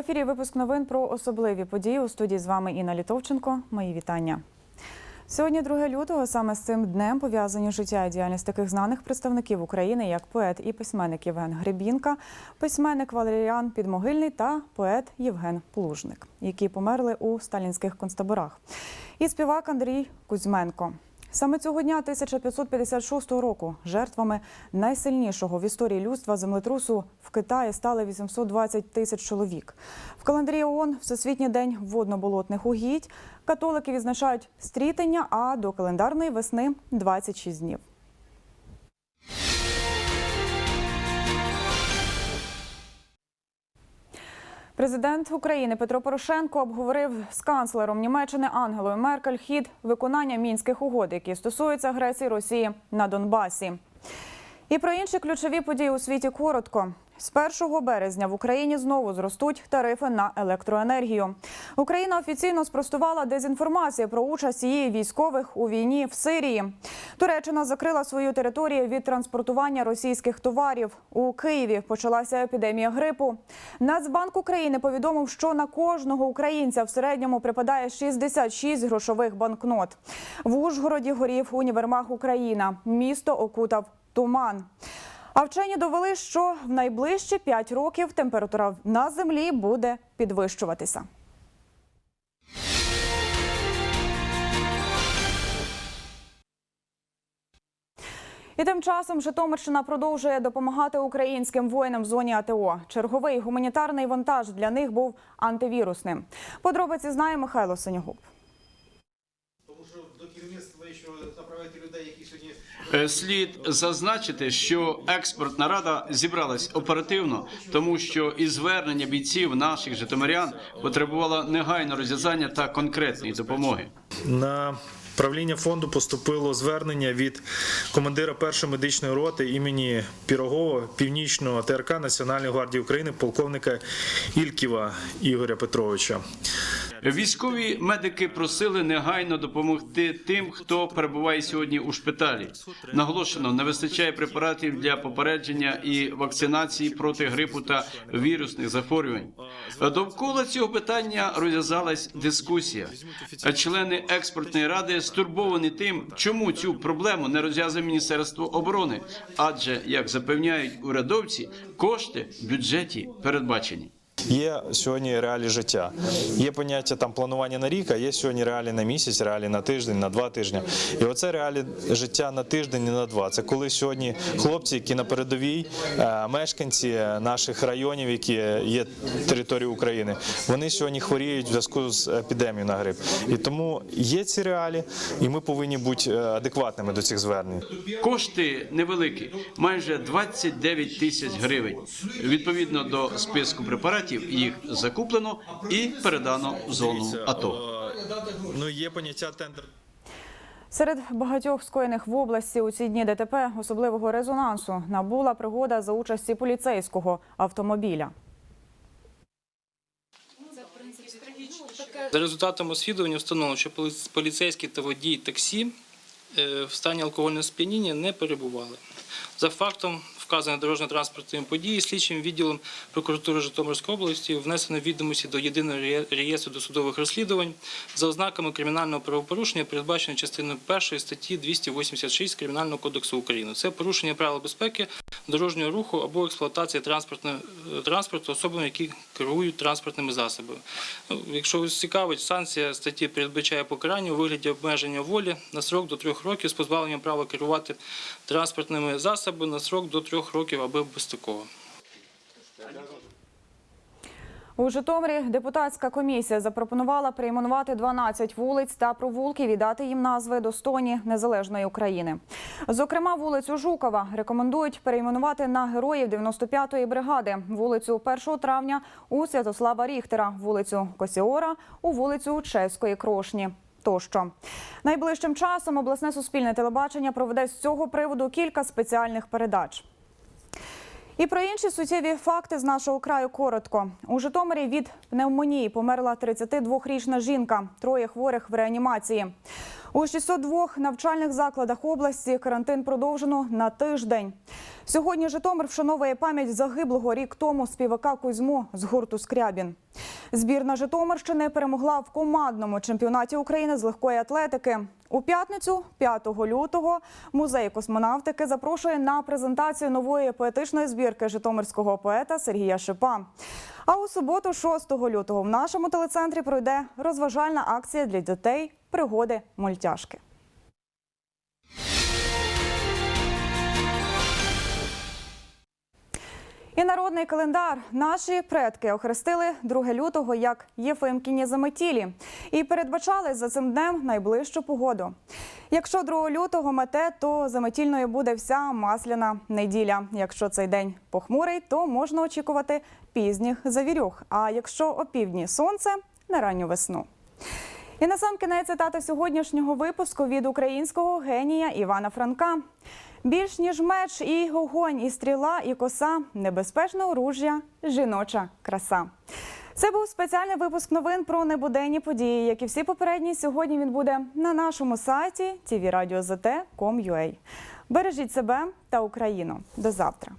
ефірі випуск новин про особливі події у студії з вами Інна Літовченко. Мої вітання. Сьогодні 2 лютого саме з цим днем пов'язані життя і діяльність таких знаних представників України, як поет і письменник Євген Гребінка, письменник Валеріан Підмогильний та поет Євген Плужник, які померли у сталінських концтаборах. І співак Андрій Кузьменко. Саме цього дня 1556 року жертвами найсильнішого в історії людства землетрусу в Китаї стали 820 тисяч чоловік. В календарі ООН Всесвітній день водно-болотних угідь католики відзначають стрітення, а до календарної весни 26 днів. Президент України Петро Порошенко обговорив з канцлером Німеччини Ангелою Меркель хід виконання мінських угод, які стосуються агресії Росії на Донбасі. І про інші ключові події у світі коротко. З 1 березня в Україні знову зростуть тарифи на електроенергію. Україна офіційно спростувала дезінформацію про участь її військових у війні в Сирії. Туреччина закрила свою територію від транспортування російських товарів. У Києві почалася епідемія грипу. Нацбанк України повідомив, що на кожного українця в середньому припадає 66 грошових банкнот. В Ужгороді горів універмаг Україна. Місто окутав туман. А вчені довели, що в найближчі 5 років температура на землі буде підвищуватися. І тим часом Житомирщина продовжує допомагати українським воїнам в зоні АТО. Черговий гуманітарний вантаж для них був антивірусним. Подробиці знає Михайло Синягуб. Тому що до керівництва ще направити людей, які сьогодні Е, Слід зазначити, що експортна рада зібралась оперативно, тому що і звернення бійців наших житомирян потребувало негайного розв'язання та конкретної допомоги. На правління фонду поступило звернення від командира першої медичної роти імені Пірогова Північного ТРК Національної гвардії України, полковника Ільківа Ігоря Петровича. Військові медики просили негайно допомогти тим, хто перебуває сьогодні у шпиталі. Наголошено, не вистачає препаратів для попередження і вакцинації проти грипу та вірусних захворювань. Довкола цього питання розв'язалась дискусія. Члени експортної ради стурбовані тим, чому цю проблему не розв'язує Міністерство оборони, адже як запевняють урядовці, кошти в бюджеті передбачені. Є сьогодні реалії життя. Є поняття там планування на рік, а є сьогодні реалії на місяць, реалії на тиждень, на два тижні. І оце реалії життя на тиждень і на два. Це коли сьогодні хлопці, які на передовій, е, мешканці наших районів, які є територією України, вони сьогодні хворіють в зв'язку з епідемією на грип. І тому є ці реалії, і ми повинні бути е, адекватними до цих звернень. Кошти невеликі, майже 29 тисяч гривень. Відповідно до списку препаратів, їх закуплено і передано в зону АТО. Ну є поняття тендер. Серед багатьох скоєних в області у ці дні ДТП особливого резонансу набула пригода за участі поліцейського автомобіля. За результатами розслідування встановлено, що поліц- поліцейський та водій таксі е, в стані алкогольного сп'яніння не перебували. За фактом вказаної дорожньо-транспортної події слідчим відділом прокуратури Житомирської області внесено відомості до єдиного реє- реєстру досудових розслідувань за ознаками кримінального правопорушення, передбаченої частиною 1 статті 286 Кримінального кодексу України. Це порушення правил безпеки дорожнього руху або експлуатації е, транспорту особами, які керують транспортними засобами. Ну, Якщо вас цікавить, санкція статті передбачає покарання у вигляді обмеження волі на срок до трьох років з позбавленням права керувати транспортними засобами на срок до трьох років або безстроково. У Житомирі депутатська комісія запропонувала перейменувати 12 вулиць та провулків і дати їм назви достойні незалежної України. Зокрема, вулицю Жукова рекомендують перейменувати на героїв 95-ї бригади, вулицю 1 травня у Святослава Ріхтера, вулицю Косіора у вулицю Чеської Крошні. Тощо найближчим часом обласне суспільне телебачення проведе з цього приводу кілька спеціальних передач. І про інші суттєві факти з нашого краю коротко. У Житомирі від пневмонії померла 32-річна жінка, троє хворих в реанімації. У 602 навчальних закладах області карантин продовжено на тиждень. Сьогодні Житомир вшановує пам'ять загиблого рік тому співака Кузьму з гурту Скрябін. Збірна Житомирщини перемогла в командному чемпіонаті України з легкої атлетики. У п'ятницю, 5 лютого, музей космонавтики запрошує на презентацію нової поетичної збірки житомирського поета Сергія Шипа. А у суботу, 6 лютого, в нашому телецентрі пройде розважальна акція для дітей пригоди мультяшки. І народний календар. Наші предки охрестили 2 лютого як Єфимкіні заметілі і передбачали за цим днем найближчу погоду. Якщо 2 лютого мете, то заметільною буде вся масляна неділя. Якщо цей день похмурий, то можна очікувати пізніх завірюх. А якщо опівдні сонце на ранню весну. І на сам кінець цитата сьогоднішнього випуску від українського генія Івана Франка. Більш ніж меч і огонь, і стріла, і коса, небезпечне оружжя, жіноча краса. Це був спеціальний випуск новин про небуденні події. Як і всі попередні, сьогодні він буде на нашому сайті tvradio.zt.com.ua. Бережіть себе та Україну. До завтра.